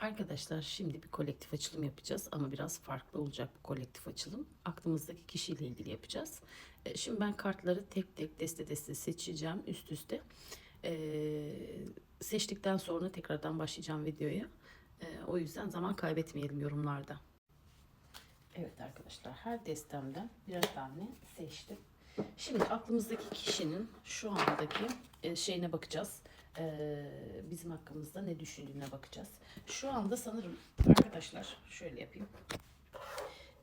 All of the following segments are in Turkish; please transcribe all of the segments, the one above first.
Arkadaşlar şimdi bir kolektif açılım yapacağız ama biraz farklı olacak bu kolektif açılım. Aklımızdaki kişiyle ilgili yapacağız. E, Şimdi ben kartları tek tek deste deste seçeceğim üst üste. E, seçtikten sonra tekrardan başlayacağım videoya. E, o yüzden zaman kaybetmeyelim yorumlarda. Evet arkadaşlar her destemden birer tane seçtim. Şimdi aklımızdaki kişinin şu andaki şeyine bakacağız. Bizim hakkımızda ne düşündüğüne bakacağız. Şu anda sanırım arkadaşlar şöyle yapayım.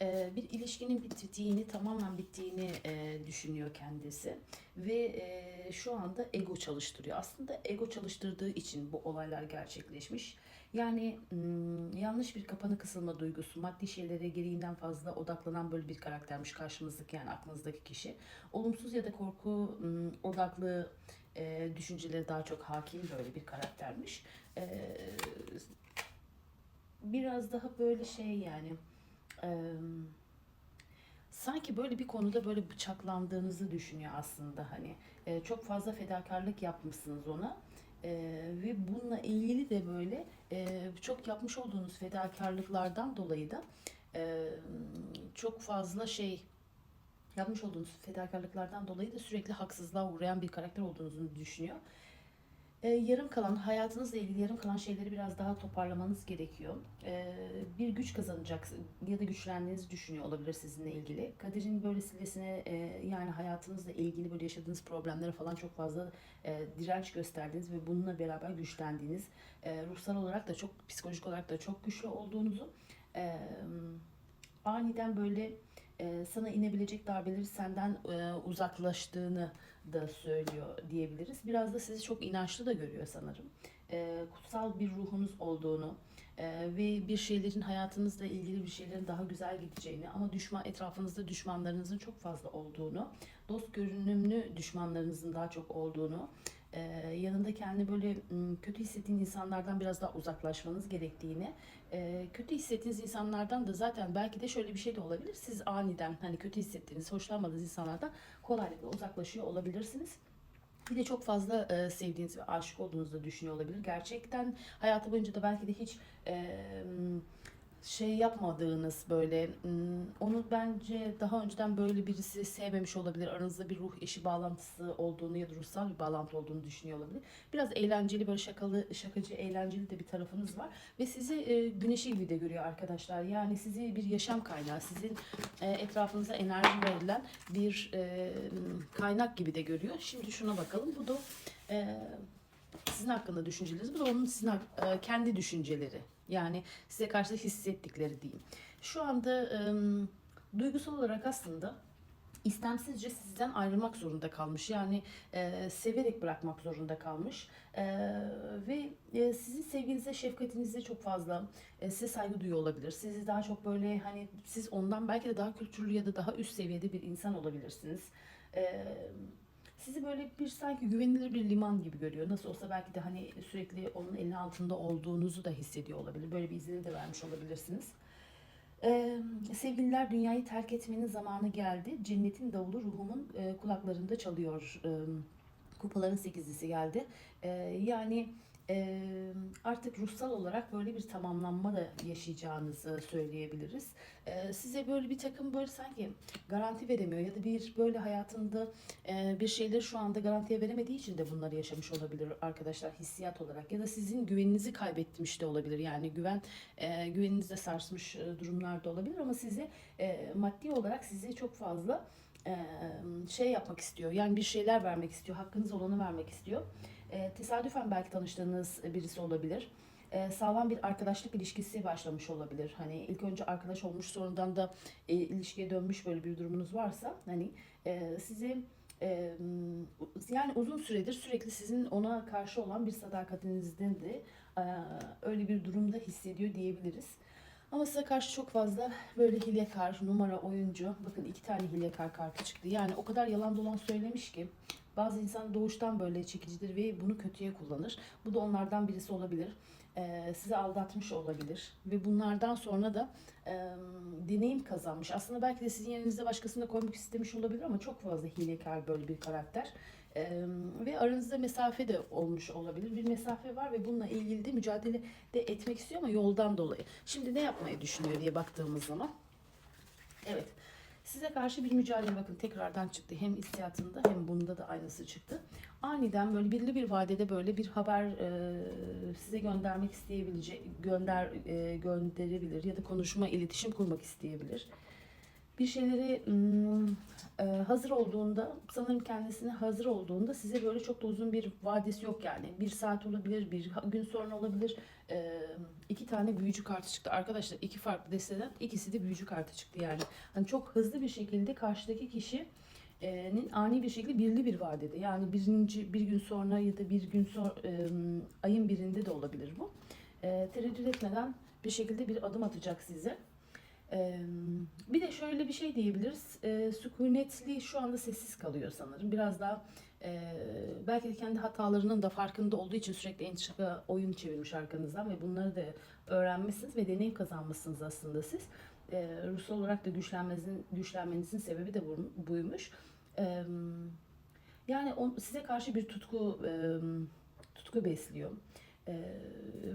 E, bir ilişkinin bittiğini, tamamen bittiğini e, düşünüyor kendisi ve e, şu anda ego çalıştırıyor. Aslında ego çalıştırdığı için bu olaylar gerçekleşmiş. Yani hmm, yanlış bir kapanı kısılma duygusu, maddi şeylere gereğinden fazla odaklanan böyle bir karaktermiş karşımızdaki yani aklınızdaki kişi. Olumsuz ya da korku hmm, odaklı e, düşünceleri daha çok hakim böyle bir karaktermiş. E, biraz daha böyle şey yani e, sanki böyle bir konuda böyle bıçaklandığınızı düşünüyor aslında hani E, çok fazla fedakarlık yapmışsınız ona E, ve bununla ilgili de böyle e, çok yapmış olduğunuz fedakarlıklardan dolayı da e, çok fazla şey yapmış olduğunuz fedakarlıklardan dolayı da sürekli haksızlığa uğrayan bir karakter olduğunuzu düşünüyor. Ee, yarım kalan, hayatınızla ilgili yarım kalan şeyleri biraz daha toparlamanız gerekiyor. Ee, bir güç kazanacak ya da güçlendiğinizi düşünüyor olabilir sizinle ilgili. Kaderin böyle sillesine e, yani hayatınızla ilgili böyle yaşadığınız problemlere falan çok fazla e, direnç gösterdiğiniz ve bununla beraber güçlendiğiniz, e, ruhsal olarak da çok, psikolojik olarak da çok güçlü olduğunuzu, e, aniden böyle e, sana inebilecek darbeleri senden e, uzaklaştığını da söylüyor diyebiliriz. Biraz da sizi çok inançlı da görüyor sanırım. E, kutsal bir ruhunuz olduğunu e, ve bir şeylerin hayatınızla ilgili bir şeylerin daha güzel gideceğini ama düşman etrafınızda düşmanlarınızın çok fazla olduğunu, dost görünümlü düşmanlarınızın daha çok olduğunu, e, yanında kendi böyle kötü hissettiğin insanlardan biraz daha uzaklaşmanız gerektiğini, e, kötü hissettiğiniz insanlardan da zaten belki de şöyle bir şey de olabilir. Siz aniden hani kötü hissettiğiniz, hoşlanmadığınız insanlardan kolaylıkla uzaklaşıyor olabilirsiniz. Bir de çok fazla e, sevdiğiniz ve aşık olduğunuzu da düşünüyor olabilir. Gerçekten hayatı boyunca da belki de hiç e, şey yapmadığınız böyle onu bence daha önceden böyle birisi sevmemiş olabilir. Aranızda bir ruh eşi bağlantısı olduğunu ya da ruhsal bir bağlantı olduğunu düşünüyor olabilir. Biraz eğlenceli böyle şakalı, şakacı, eğlenceli de bir tarafınız var ve sizi e, güneşi gibi de görüyor arkadaşlar. Yani sizi bir yaşam kaynağı, sizin e, etrafınıza enerji verilen bir e, kaynak gibi de görüyor. Şimdi şuna bakalım. Bu da e, sizin hakkında düşünceleriniz. Bu da onun sizin e, kendi düşünceleri. Yani size karşı hissettikleri diyeyim. Şu anda duygusal olarak aslında istemsizce sizden ayrılmak zorunda kalmış. Yani e, severek bırakmak zorunda kalmış. E, ve e, sizin sevginize, şefkatinize çok fazla e, size saygı duyuyor olabilir. Sizi daha çok böyle hani siz ondan belki de daha kültürlü ya da daha üst seviyede bir insan olabilirsiniz. E, sizi böyle bir sanki güvenilir bir liman gibi görüyor. Nasıl olsa belki de hani sürekli onun elinin altında olduğunuzu da hissediyor olabilir. Böyle bir izlenim de vermiş olabilirsiniz. Ee, sevgililer dünyayı terk etmenin zamanı geldi. Cennetin davulu ruhumun e, kulaklarında çalıyor. Ee, kupaların sekizlisi geldi. Ee, yani e, artık ruhsal olarak böyle bir tamamlanma da yaşayacağınızı söyleyebiliriz. Ee, size böyle bir takım böyle sanki garanti veremiyor ya da bir böyle hayatında e, bir şeyleri şu anda garantiye veremediği için de bunları yaşamış olabilir arkadaşlar hissiyat olarak ya da sizin güveninizi kaybetmiş de olabilir. Yani güven e, güveninizde sarsmış e, durumlar da olabilir ama sizi e, maddi olarak sizi çok fazla e, şey yapmak istiyor. Yani bir şeyler vermek istiyor hakkınız olanı vermek istiyor e, tesadüfen belki tanıştığınız birisi olabilir e, sağlam bir arkadaşlık ilişkisi başlamış olabilir. Hani ilk önce arkadaş olmuş sonradan da e, ilişkiye dönmüş böyle bir durumunuz varsa hani e, sizi e, yani uzun süredir sürekli sizin ona karşı olan bir sadakatinizden de e, öyle bir durumda hissediyor diyebiliriz. Ama size karşı çok fazla böyle hilekar, numara, oyuncu. Bakın iki tane hilekar kartı çıktı. Yani o kadar yalan dolan söylemiş ki bazı insan doğuştan böyle çekicidir ve bunu kötüye kullanır. Bu da onlardan birisi olabilir. e, sizi aldatmış olabilir ve bunlardan sonra da e, deneyim kazanmış. Aslında belki de sizin yerinizde başkasını da koymak istemiş olabilir ama çok fazla hilekar böyle bir karakter. E, ve aranızda mesafe de olmuş olabilir. Bir mesafe var ve bununla ilgili de mücadele de etmek istiyor ama yoldan dolayı. Şimdi ne yapmayı düşünüyor diye baktığımız zaman Evet. Size karşı bir mücadele bakın tekrardan çıktı. Hem hissiyatında hem bunda da aynısı çıktı. Aniden böyle belirli bir vadede böyle bir haber e, size göndermek isteyebilecek, gönder e, gönderebilir ya da konuşma, iletişim kurmak isteyebilir. Bir şeyleri e, hazır olduğunda, sanırım kendisine hazır olduğunda size böyle çok da uzun bir vadesi yok yani. Bir saat olabilir, bir gün sonra olabilir. E, iki tane büyücü kartı çıktı. Arkadaşlar iki farklı desteden ikisi de büyücü kartı çıktı yani. Hani çok hızlı bir şekilde karşıdaki kişinin ani bir şekilde birli bir vadede yani birinci bir gün sonra ya da bir gün sonra ayın birinde de olabilir bu. E, tereddüt etmeden bir şekilde bir adım atacak size. Bir de şöyle bir şey diyebiliriz. Ee, sükunetli şu anda sessiz kalıyor sanırım. Biraz daha e, belki de kendi hatalarının da farkında olduğu için sürekli entrika oyun çevirmiş arkanızdan ve bunları da öğrenmişsiniz ve deneyim kazanmışsınız aslında siz. Ee, ruhsal olarak da güçlenmenizin, güçlenmenizin sebebi de bu, buymuş. Ee, yani on, size karşı bir tutku e, tutku besliyor. Ee,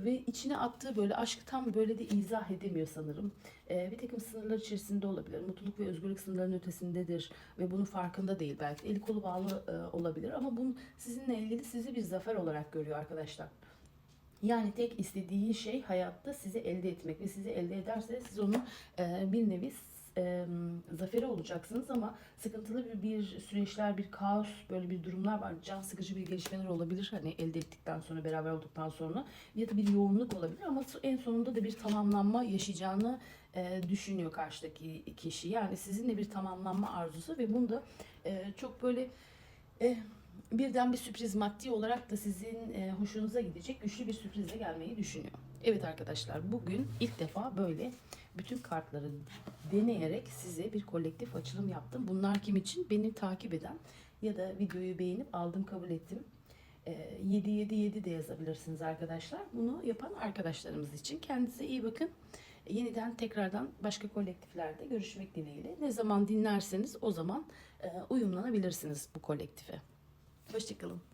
ve içine attığı böyle aşkı tam böyle de izah edemiyor sanırım. Ee, bir takım sınırlar içerisinde olabilir. Mutluluk ve özgürlük sınırlarının ötesindedir ve bunun farkında değil belki. Eli kolu bağlı e, olabilir ama bunun sizinle ilgili sizi bir zafer olarak görüyor arkadaşlar. Yani tek istediği şey hayatta sizi elde etmek ve sizi elde ederse siz onun e, bir nevi e, zaferi olacaksınız ama sıkıntılı bir, bir süreçler, bir kaos, böyle bir durumlar var. Can sıkıcı bir gelişmeler olabilir hani elde ettikten sonra, beraber olduktan sonra ya da bir yoğunluk olabilir ama en sonunda da bir tamamlanma yaşayacağını e, düşünüyor karşıdaki kişi. Yani sizinle bir tamamlanma arzusu ve bunda e, çok böyle e, birden bir sürpriz maddi olarak da sizin e, hoşunuza gidecek güçlü bir sürprizle gelmeyi düşünüyor. Evet arkadaşlar bugün ilk defa böyle bütün kartları deneyerek size bir kolektif açılım yaptım. Bunlar kim için? Beni takip eden ya da videoyu beğenip aldım kabul ettim. E, 777 de yazabilirsiniz arkadaşlar. Bunu yapan arkadaşlarımız için. Kendinize iyi bakın. Yeniden tekrardan başka kolektiflerde görüşmek dileğiyle. Ne zaman dinlerseniz o zaman e, uyumlanabilirsiniz bu kolektife. Hoşçakalın.